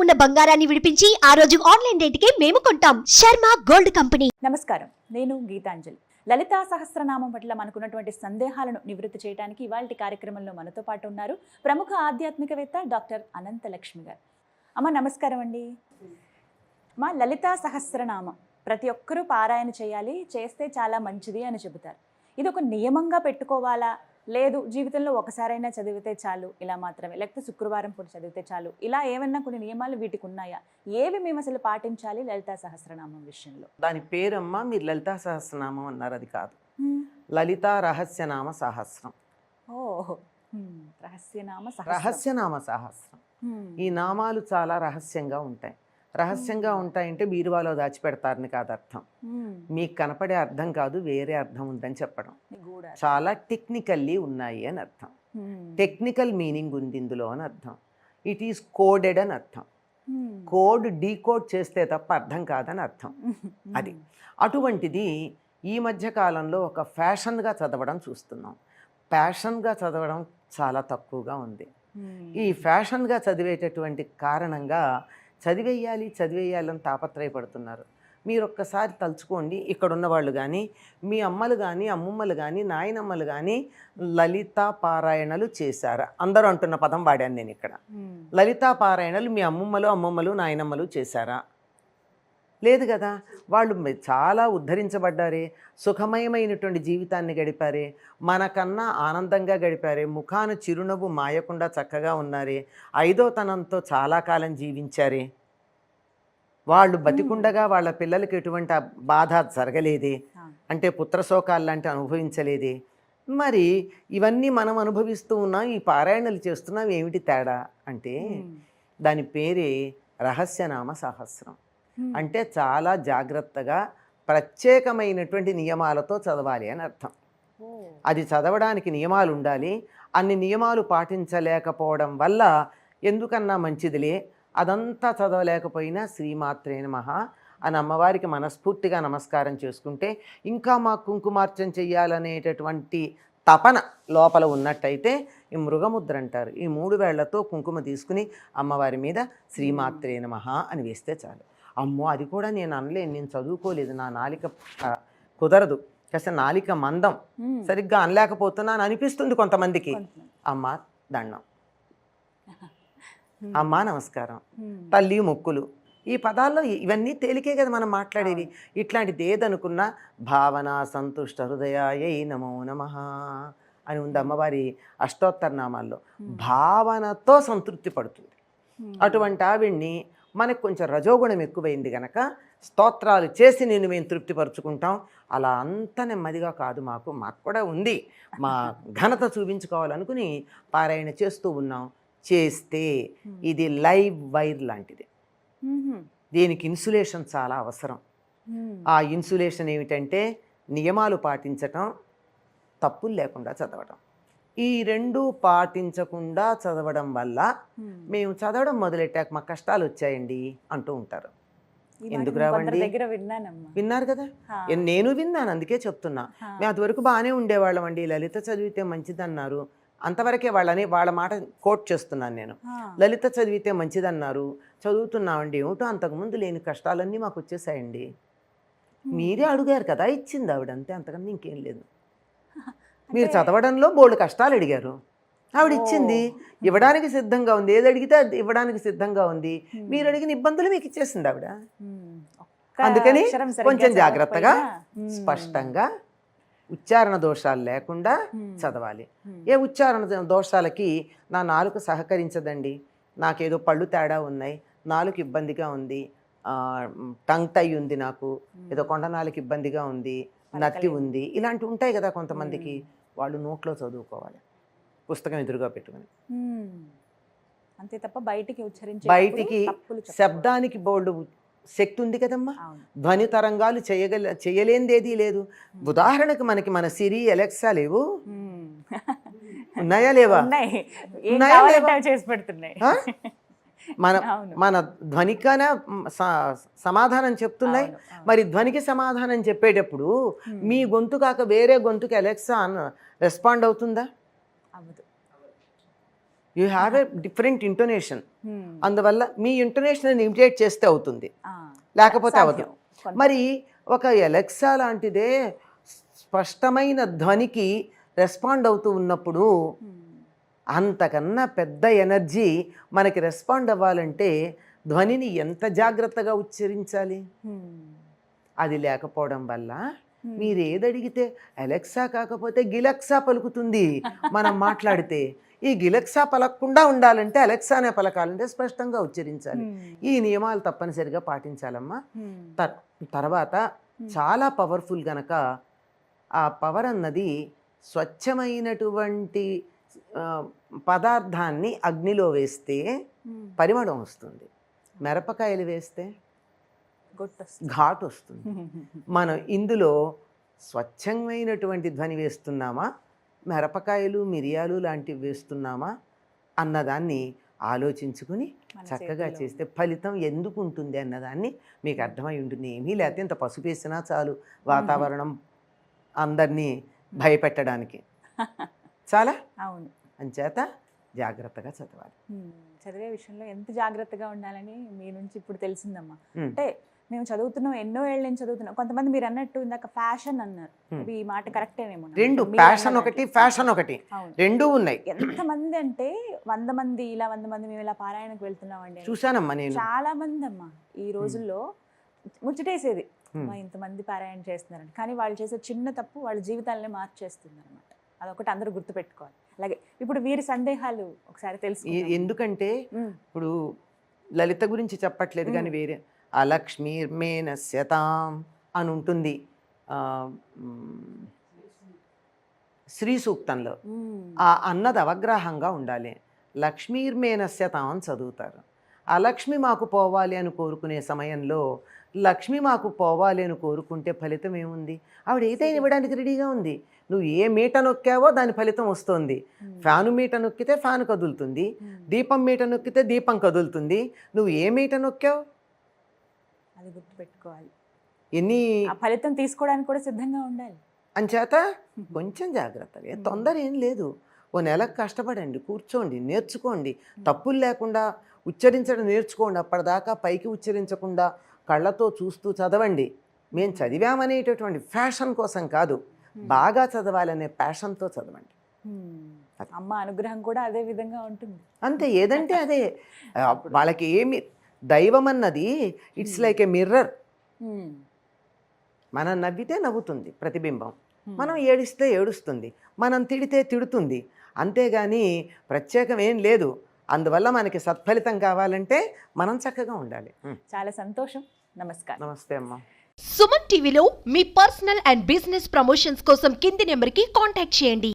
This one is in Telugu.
ఉన్న బంగారాన్ని విడిపించి ఆ రోజు ఆన్లైన్ రేటుకే మేము కొంటాం. Sharma gold company. నమస్కారం. నేను గీతాంజలి. లలితా సహస్రనామం పట్ల మనకున్నటువంటి సందేహాలను నివృత్తి చేయడానికి ఇవాళ కార్యక్రమంలో మనతో పాటు ఉన్నారు ప్రముఖ ఆధ్యాత్మికవేత్త డాక్టర్ అనంత లక్ష్మి గారు. అమ్మ నమస్కారం అండి. మా లలితా సహస్రనామం ప్రతి ఒక్కరూ పారాయణ చేయాలి చేస్తే చాలా మంచిది అని చెబుతారు. ఇది ఒక నియమంగా పెట్టుకోవాలా? లేదు జీవితంలో ఒకసారైనా చదివితే చాలు ఇలా మాత్రమే. లేకపోతే శుక్రవారం పూట చదివితే చాలు. ఇలా ఏమన్నా కొన్ని నియమాలు వీటికి ఉన్నాయా? ఏవి మేము అసలు పాటించాలి లలితా సహస్రనామం విషయంలో? దాని పేరమ్మ మీరు లలితా సహస్రనామం అన్నారు అది కాదు. లలితా రహస్యనామ సహస్రం. ఓ. రహస్యనామ. రహస్యనామ సహస్రం. ఈ నామాలు చాలా రహస్యంగా ఉంటాయి. రహస్యంగా ఉంటాయంటే బీరువాలో దాచిపెడతారని కాదు అర్థం. మీకు కనపడే అర్థం కాదు వేరే అర్థం ఉందని చెప్పడం. చాలా టెక్నికల్లీ ఉన్నాయి అని అర్థం. టెక్నికల్ మీనింగ్ ఉంది ఇందులో అని అర్థం ఇట్ ఈస్ కోడెడ్ అని అర్థం. కోడ్ డీకోడ్ చేస్తే తప్ప అర్థం కాదని అర్థం. అది. అటువంటిది ఈ మధ్య కాలంలో ఒక ఫ్యాషన్గా చదవడం చూస్తున్నాం ప్యాషన్గా చదవడం చాలా తక్కువగా ఉంది. ఈ ఫ్యాషన్గా చదివేటటువంటి కారణంగా చదివేయాలి చదివేయాలని తాపత్రయపడుతున్నారు. మీరు ఒక్కసారి తలుచుకోండి ఇక్కడ ఉన్న వాళ్ళు కానీ మీ అమ్మలు కానీ అమ్మమ్మలు కానీ నాయనమ్మలు కానీ లలిత పారాయణలు చేశారా. అందరూ అంటున్న పదం వాడాను నేను ఇక్కడ. లలితా పారాయణలు మీ అమ్మమ్మలు అమ్మమ్మలు నాయనమ్మలు చేశారా? లేదు కదా. వాళ్ళు చాలా ఉద్ధరించబడ్డారే. సుఖమయమైనటువంటి జీవితాన్ని గడిపారే. మనకన్నా ఆనందంగా గడిపారే. ముఖాన చిరునవ్వు మాయకుండా చక్కగా ఉన్నారే. ఐదో తనంతో చాలా కాలం జీవించారే. వాళ్ళు బతికుండగా వాళ్ళ పిల్లలకి ఎటువంటి బాధ జరగలేదే. అంటే పుత్రశోకాలు లాంటి అనుభవించలేదే. మరి ఇవన్నీ మనం అనుభవిస్తూ ఉన్నాం ఈ పారాయణలు చేస్తున్నాం ఏమిటి తేడా? అంటే. దాని పేరే రహస్యనామ సహస్రం. అంటే చాలా జాగ్రత్తగా ప్రత్యేకమైనటువంటి నియమాలతో చదవాలి అని అర్థం. అది చదవడానికి నియమాలు ఉండాలి. అన్ని నియమాలు పాటించలేకపోవడం వల్ల ఎందుకన్నా మంచిదిలే? అదంతా చదవలేకపోయినా శ్రీమాత్రే నమః అని అమ్మవారికి మనస్ఫూర్తిగా నమస్కారం చేసుకుంటే ఇంకా మా కుంకుమార్చన చెయ్యాలనేటటువంటి తపన లోపల ఉన్నట్టయితే ఈ మృగముద్ర అంటారు. ఈ మూడు వేళ్ళతో కుంకుమ తీసుకుని అమ్మవారి మీద శ్రీమాత్రే నమః అని వేస్తే చాలు. అమ్మో అది కూడా నేను అనలేను. నేను చదువుకోలేదు. నా నాలిక కుదరదు. కాస్త నాలిక మందం. సరిగ్గా అనలేకపోతున్నాను అనిపిస్తుంది కొంతమందికి. కొంతమంది. అమ్మ దండం. అమ్మ నమస్కారం. తల్లి మొక్కులు. ఈ పదాల్లో ఇవన్నీ తేలికే కదా మనం మాట్లాడేవి. ఇట్లాంటిది ఏదనుకున్నా భావన సంతుష్ట హృదయాయ నమో నమ అని ఉంది అమ్మవారి అష్టోత్తర నామాల్లో హ్మ్. భావనతో సంతృప్తి పడుతుంది. అటువంటి ఆవిడ్ని మనకు కొంచెం రజోగుణం ఎక్కువైంది గనక స్తోత్రాలు చేసి నేను మేము తృప్తిపరుచుకుంటాం అలా అంత నెమ్మదిగా కాదు మాకు మాకు కూడా ఉంది మా ఘనత చూపించుకోవాలనుకుని పారాయణ చేస్తూ ఉన్నాం చేస్తే. ఇది లైవ్ వైర్ లాంటిది. దీనికి ఇన్సులేషన్ చాలా అవసరం. ఆ ఇన్సులేషన్ ఏమిటంటే నియమాలు పాటించటం తప్పులు లేకుండా చదవటం ఈ రెండు పాటించకుండా చదవడం వల్ల. మేము చదవడం మొదలెట్టాక మాకు కష్టాలు వచ్చాయండి అంటూ ఉంటారు. ఎందుకు రావండి? విన్నారు కదా? నేను విన్నాను అందుకే చెప్తున్నా. మేము అంతవరకు బాగానే ఉండేవాళ్ళం అండి లలిత చదివితే మంచిదన్నారు. అంతవరకే వాళ్ళని వాళ్ళ మాట కోట్ చేస్తున్నాను నేను. లలిత చదివితే మంచిదన్నారు. చదువుతున్నామండి. ఏమిటో అంతకుముందు లేని కష్టాలన్నీ మాకు వచ్చేసాయండి. మీరే అడిగారు కదా ఇచ్చింది ఆవిడ అంతే అంతకన్నా ఇంకేం లేదు. మీరు చదవడంలో బోల్డ్ కష్టాలు అడిగారు. ఆవిడ ఇచ్చింది. ఇవ్వడానికి సిద్ధంగా ఉంది. ఏది అడిగితే అది ఇవ్వడానికి సిద్ధంగా ఉంది. మీరు అడిగిన ఇబ్బందులు మీకు ఇచ్చేసింది ఆవిడ. అందుకని కొంచెం జాగ్రత్తగా. స్పష్టంగా ఉచ్చారణ దోషాలు లేకుండా. చదవాలి. ఏ ఉచ్చారణ దోషాలకి నా నాలుక సహకరించదండి. నాకేదో పళ్ళు తేడా ఉన్నాయి. నాలుక ఇబ్బందిగా ఉంది. టంగ్ టై ఉంది నాకు. ఏదో కొండ నాలుక ఇబ్బందిగా ఉంది. నత్తి. ఉంది. ఇలాంటివి ఉంటాయి కదా కొంతమందికి. వాళ్ళు నోట్లో చదువుకోవాలి. పుస్తకం ఎదురుగా పెట్టుకుని. అంతే తప్ప బయటికి ఉచ్చరించే బయటికి శబ్దానికి బోల్డ్ శక్తి ఉంది కదమ్మా. ధ్వని తరంగాలు చేయగల చేయలేనిదేదీ లేదు. ఉదాహరణకు మనకి మన సిరి ఎలెక్సా లేవు. ఉన్నాయా లేవా? చేసి పెడుతున్నాయి? మన. మన ధ్వనికనే సమాధానం చెప్తున్నాయి. మరి ధ్వనికి సమాధానం చెప్పేటప్పుడు. మీ గొంతు కాక వేరే గొంతుకి అలెక్సా రెస్పాండ్ అవుతుందా you have a different intonation. అందువల్ల మీ ఇంటోనేషన్ ఇమిటేట్ చేస్తే అవుతుంది లేకపోతే. కొంత- మరి ఒక ఎలక్సా లాంటిదే స్పష్టమైన ధ్వనికి రెస్పాండ్ అవుతూ ఉన్నప్పుడు. అంతకన్నా పెద్ద ఎనర్జీ మనకి రెస్పాండ్ అవ్వాలంటే ధ్వనిని ఎంత జాగ్రత్తగా ఉచ్చరించాలి. అది లేకపోవడం వల్ల. మీరు ఏది అడిగితే అలెక్సా కాకపోతే గిలక్సా పలుకుతుంది మనం మాట్లాడితే ఈ గిలక్సా పలకకుండా ఉండాలంటే అలెక్సానే పలకాలంటే స్పష్టంగా ఉచ్చరించాలి. ఈ నియమాలు తప్పనిసరిగా పాటించాలమ్మా. తర్- తర్వాత చాలా పవర్ఫుల్ గనక ఆ పవర్ అన్నది స్వచ్ఛమైనటువంటి పదార్థాన్ని అగ్నిలో వేస్తే. పరిమళం వస్తుంది మిరపకాయలు వేస్తే. ఘాట్ వస్తుంది. మనం ఇందులో స్వచ్ఛమైనటువంటి ధ్వని వేస్తున్నామా మిరపకాయలు మిరియాలు లాంటివి వేస్తున్నామా అన్నదాన్ని ఆలోచించుకుని చక్కగా. చేస్తే ఫలితం ఎందుకు ఉంటుంది అన్నదాన్ని మీకు అర్థమై ఉంటుంది ఏమీ లేకపోతే ఇంత పసుపు వేసినా చాలు వాతావరణం అందరినీ భయపెట్టడానికి చాలా అవును అంచేత జాగ్రత్తగా చదవాలి. చదివే విషయంలో ఎంత జాగ్రత్తగా ఉండాలని మీ నుంచి ఇప్పుడు తెలిసిందమ్మా. అంటే మేము చదువుతున్నాం ఎన్నో ఏళ్ళ నుంచి చదువుతున్నాం. కొంతమంది మీరు అన్నట్టు ఇందాక ఫ్యాషన్ అన్నారు. ఈ మాట కరెక్టేనేమో రెండు అన్నట్టు. ఒకటి ఫ్యాషన్ ఒకటి. రెండూ ఉన్నాయి. ఎంతమంది అంటే వంద మంది ఇలా వంద మంది మేము ఇలా పారాయణకు వెళ్తున్నామండి అని. చూశానమ్మా నేను. చాలా మంది అమ్మా ఈ రోజుల్లో. ముచ్చటేసేది. ఇంతమంది పారాయణ చేస్తున్నారని. కానీ వాళ్ళు చేసే చిన్న తప్పు వాళ్ళ జీవితాలనే మార్చేస్తుంది అనమాట అదొకటి అందరూ గుర్తుపెట్టుకోవాలి. అలాగే ఇప్పుడు వీరి సందేహాలు ఒకసారి తెలుసు ఎందుకంటే ఇప్పుడు లలిత గురించి చెప్పట్లేదు కానీ వేరే అలక్ష్మీర్మేనస్యతాం అని ఉంటుంది. శ్రీ సూక్తంలో. ఆ అన్నది అవగ్రహంగా ఉండాలి. లక్ష్మీర్మేనస్యతాం అని చదువుతారు. ఆ లక్ష్మి మాకు పోవాలి అని కోరుకునే సమయంలో లక్ష్మి మాకు పోవాలి అని కోరుకుంటే ఫలితం ఏముంది? ఆవిడ ఏదైనా ఇవ్వడానికి రెడీగా ఉంది? నువ్వు ఏ మీట నొక్కావో దాని ఫలితం వస్తుంది. ఫ్యాను మీట నొక్కితే ఫ్యాన్ కదులుతుంది. దీపం మీట నొక్కితే దీపం కదులుతుంది. నువ్వు ఏ మీట నొక్కావు? అది గుర్తుపెట్టుకోవాలి. ఎన్ని ఫలితం తీసుకోవడానికి కూడా సిద్ధంగా ఉండాలి. అంచేత కొంచెం జాగ్రత్తగా. ఏ తొందర ఏం లేదు. ఓ నెలకు కష్టపడండి కూర్చోండి నేర్చుకోండి. తప్పులు లేకుండా ఉచ్చరించడం నేర్చుకోండి. అప్పటిదాకా పైకి ఉచ్చరించకుండా కళ్ళతో చూస్తూ చదవండి. మేము చదివామనేటటువంటి ఫ్యాషన్ కోసం కాదు బాగా చదవాలనే ప్యాషన్తో చదవండి. అమ్మ అనుగ్రహం కూడా అదే విధంగా ఉంటుంది. అంతే ఏదంటే అదే. వాళ్ళకి ఏమి దైవం అన్నది ఇట్స్ లైక్ ఏ మిర్రర్. మనం నవ్వితే నవ్వుతుంది ప్రతిబింబం. మనం ఏడిస్తే ఏడుస్తుంది. మనం తిడితే తిడుతుంది. అంతేగాని ప్రత్యేకం ఏం లేదు. అందువల్ల మనకి సత్ఫలితం కావాలంటే మనం చక్కగా ఉండాలి. చాలా సంతోషం. నమస్కారం. నమస్తే అమ్మా. సుమన్ టీవీలో మీ పర్సనల్ అండ్ బిజినెస్ ప్రమోషన్స్ కోసం కింది నెంబర్కి కాంటాక్ట్ చేయండి.